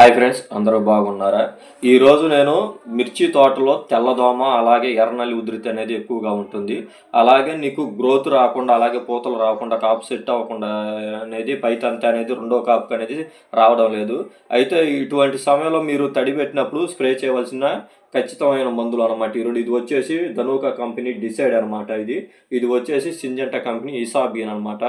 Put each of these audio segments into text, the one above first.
Hi friends అందరూ బాగున్నారా? ఈరోజు నేను మిర్చి తోటలో తెల్లదోమ అలాగే ఎర్రనల్లి ఉధృతి అనేది ఎక్కువగా ఉంటుంది. అలాగే నీకు గ్రోత్ రాకుండా అలాగే పూతలు రాకుండా కాపు సెట్ అవ్వకుండా అనేది పైతంత అనేది రెండో కాపు అనేది రావడం లేదు. అయితే ఇటువంటి సమయంలో మీరు తడి పెట్టినప్పుడు స్ప్రే చేయవలసిన ఖచ్చితమైన మందులు అనమాట ఈ రెండు ఇది వచ్చేసి ధనుక కంపెనీ డిసైడ్ అనమాట ఇది. ఇది వచ్చేసి సింజెంటా కంపెనీ ఇసాబియన్ అనమాట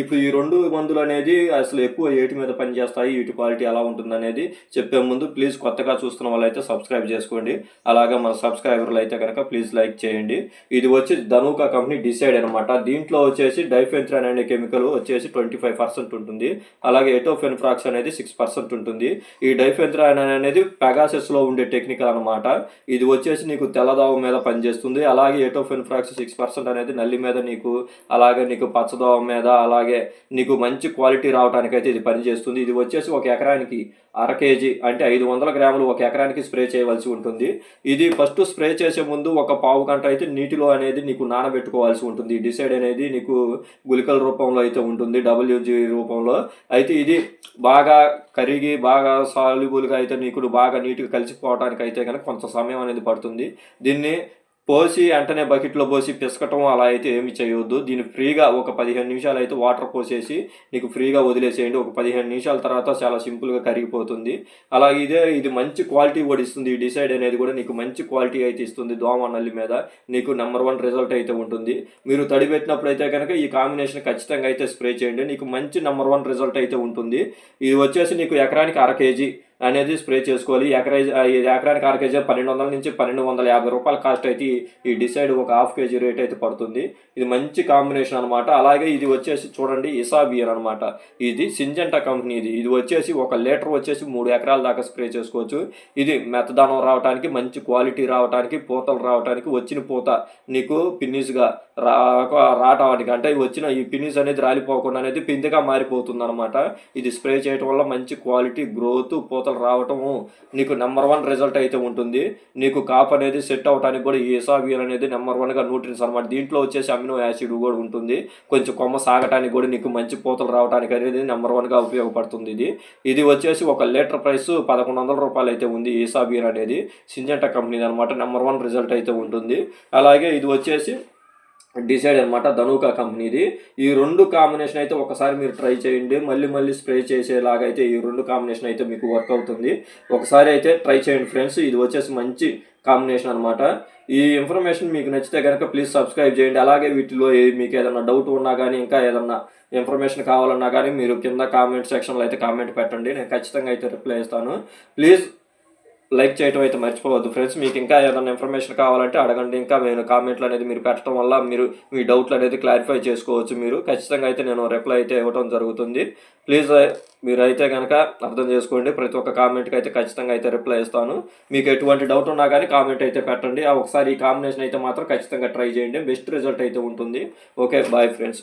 ఇప్పుడు ఈ రెండు మందులు అనేది అసలు ఎక్కువ ఏటి మీద పనిచేస్తాయి? వీటి క్వాలిటీ ఎలా ఉంటుంది అనేది చెప్పే ముందు ప్లీజ్ కొత్తగా చూస్తున్న వాళ్ళైతే సబ్స్క్రైబ్ చేసుకోండి. అలాగే మన సబ్స్క్రైబర్లు అయితే కనుక ప్లీజ్ లైక్ చేయండి. ఇది వచ్చి ధనుక కంపెనీ డిసైడ్ అనమాట దీంట్లో వచ్చేసి డైఫెంత్రాన్ అనే కెమికల్ వచ్చేసి ట్వంటీ ఫైవ్ పర్సెంట్ ఉంటుంది. అలాగే ఎటోఫెన్ఫ్రాక్స్ అనేది సిక్స్ పర్సెంట్ ఉంటుంది. ఈ డైఫెన్థ్రాన్ అనేది పెగాసెస్లో ఉండే టెక్నికల్ అనమాట ఇది వచ్చేసి నీకు తెల్లదోవ మీద పనిచేస్తుంది. అలాగే ఎటోఫెన్ఫ్రాక్స్ సిక్స్ పర్సెంట్ అనేది నల్లి మీద నీకు అలాగే నీకు పచ్చదోవ మీద అలాగే నీకు మంచి క్వాలిటీ రావడానికైతే అయితే ఇది పనిచేస్తుంది. ఇది వచ్చేసి ఒక ఎకరానికి అర కేజీ అంటే ఐదు వందల గ్రాములు ఒక ఎకరానికి స్ప్రే చేయవలసి ఉంటుంది. ఇది ఫస్ట్ స్ప్రే చేసే ముందు ఒక పావు గంట అయితే నీటిలో అనేది నీకు నానబెట్టుకోవాల్సి ఉంటుంది. డిసైడ్ అనేది నీకు గుళికల రూపంలో అయితే ఉంటుంది డబ్ల్యూజీ రూపంలో. అయితే ఇది బాగా కరిగి బాగా సాల్యుబుల్గా అయితే నీకు బాగా నీట్గా కలిసిపోవడానికి అయితే కనుక కొంత సమయం అనేది పడుతుంది. దీన్ని పోసి వెంటనే బకెట్లో పోసి పిసకటం అలా అయితే ఏమి చేయవద్దు దీన్ని ఫ్రీగా ఒక పదిహేను నిమిషాలు అయితే వాటర్ పోసేసి నీకు ఫ్రీగా వదిలేసేయండి. ఒక పదిహేను నిమిషాల తర్వాత చాలా సింపుల్గా కరిగిపోతుంది. అలాగే ఇదే ఇది మంచి క్వాలిటీ కూడా ఇస్తుంది. ఈ డిసైడ్ అనేది కూడా నీకు మంచి క్వాలిటీ అయితే ఇస్తుంది దోమ నల్లి మీద. నీకు నెంబర్ వన్ రిజల్ట్ అయితే ఉంటుంది. మీరు తడి పెట్టినప్పుడు అయితే కనుక ఈ కాంబినేషన్ ఖచ్చితంగా అయితే స్ప్రే చేయండి. నీకు మంచి నెంబర్ వన్ రిజల్ట్ అయితే ఉంటుంది. ఇది వచ్చేసి నీకు ఎకరానికి అర కేజీ అనేది స్ప్రే చేసుకోవాలి. ఎకరా ఎకరానికి అర కేజీ పన్నెండు వందల నుంచి పన్నెండు వందల యాభై రూపాయల కాస్ట్ అయితే ఈ- డిసైడ్ ఒక హాఫ్ కేజీ రేట్ అయితే పడుతుంది. ఇది మంచి కాంబినేషన్ అనమాట అలాగే ఇది వచ్చేసి చూడండి ఇసాబియర్ అనమాట ఇది సింజెంటా కంపెనీ ఇది. ఇది వచ్చేసి ఒక లీటర్ వచ్చేసి మూడు ఎకరాల దాకా స్ప్రే చేసుకోవచ్చు. ఇది మెత్తదనం రావడానికి మంచి క్వాలిటీ రావడానికి పూతలు రావడానికి వచ్చిన పూత నీకు పిన్నిస్గా రా రావడానికి అంటే వచ్చిన ఈ పినిస్ అనేది రాలిపోకుండా అనేది పిందిగా మారిపోతుంది అనమాట ఇది స్ప్రే చేయడం వల్ల మంచి క్వాలిటీ గ్రోత్ పూతలు రావటము నీకు నెంబర్ వన్ రిజల్ట్ అయితే ఉంటుంది. నీకు కాప్ అనేది సెట్ అవడానికి కూడా ఈ ఎసాబియన్ అనేది నెంబర్ వన్గా న్యూట్రియన్స్ అనమాట దీంట్లో వచ్చేసి అమినో యాసిడ్ కూడా ఉంటుంది. కొంచెం కొమ్మ సాగటానికి కూడా నీకు మంచి పూతలు రావడానికి అనేది నెంబర్ వన్గా ఉపయోగపడుతుంది ఇది. ఇది వచ్చేసి ఒక లీటర్ ప్రైస్ పదకొండు వందల రూపాయలు అయితే ఉంది ఈసాబియన్ అనేది. సింజంటా కంపెనీది అనమాట నెంబర్ వన్ రిజల్ట్ అయితే ఉంటుంది. అలాగే ఇది వచ్చేసి డిసైడ్ అనమాట ధనుకా కంపెనీది. ఈ రెండు కాంబినేషన్ అయితే ఒకసారి మీరు ట్రై చేయండి. మళ్ళీ మళ్ళీ స్ప్రే చేసేలాగా అయితే ఈ రెండు కాంబినేషన్ అయితే మీకు వర్క్ అవుతుంది. ఒకసారి అయితే ట్రై చేయండి ఫ్రెండ్స్. ఇది వచ్చేసి మంచి కాంబినేషన్ అనమాట ఈ ఇన్ఫర్మేషన్ మీకు నచ్చితే కనుక ప్లీజ్ సబ్స్క్రైబ్ చేయండి. అలాగే వీటిలో ఏ- మీకు ఏదైనా డౌట్ ఉన్నా కానీ ఇంకా ఏదన్నా ఇన్ఫర్మేషన్ కావాలన్నా కానీ మీరు కింద కామెంట్ సెక్షన్లో అయితే కామెంట్ పెట్టండి. నేను ఖచ్చితంగా అయితే రిప్లై ఇస్తాను. ప్లీజ్ లైక్ చేయడం అయితే మర్చిపోవద్దు. ఫ్రెండ్స్ మీకు ఇంకా ఏదైనా ఇన్ఫర్మేషన్ కావాలంటే అడగండి. ఇంకా నేను కామెంట్లు అనేది మీరు పెట్టడం వల్ల మీరు మీ డౌట్లు అనేది క్లారిఫై చేసుకోవచ్చు మీరు. ఖచ్చితంగా అయితే నేను రిప్లై అయితే ఇవ్వడం జరుగుతుంది. ప్లీజ్ eh, మీరైతే కనుక అర్థం చేసుకోండి. ప్రతి ఒక్క కామెంట్కి అయితే ఖచ్చితంగా అయితే రిప్లై ఇస్తాను. మీకు ఎటువంటి డౌట్ ఉన్నా కానీ కామెంట్ అయితే పెట్టండి. ఒకసారి ఈ కాంబినేషన్ అయితే మాత్రం ఖచ్చితంగా ట్రై చేయండి. బెస్ట్ రిజల్ట్ అయితే ఉంటుంది. Okay bye friends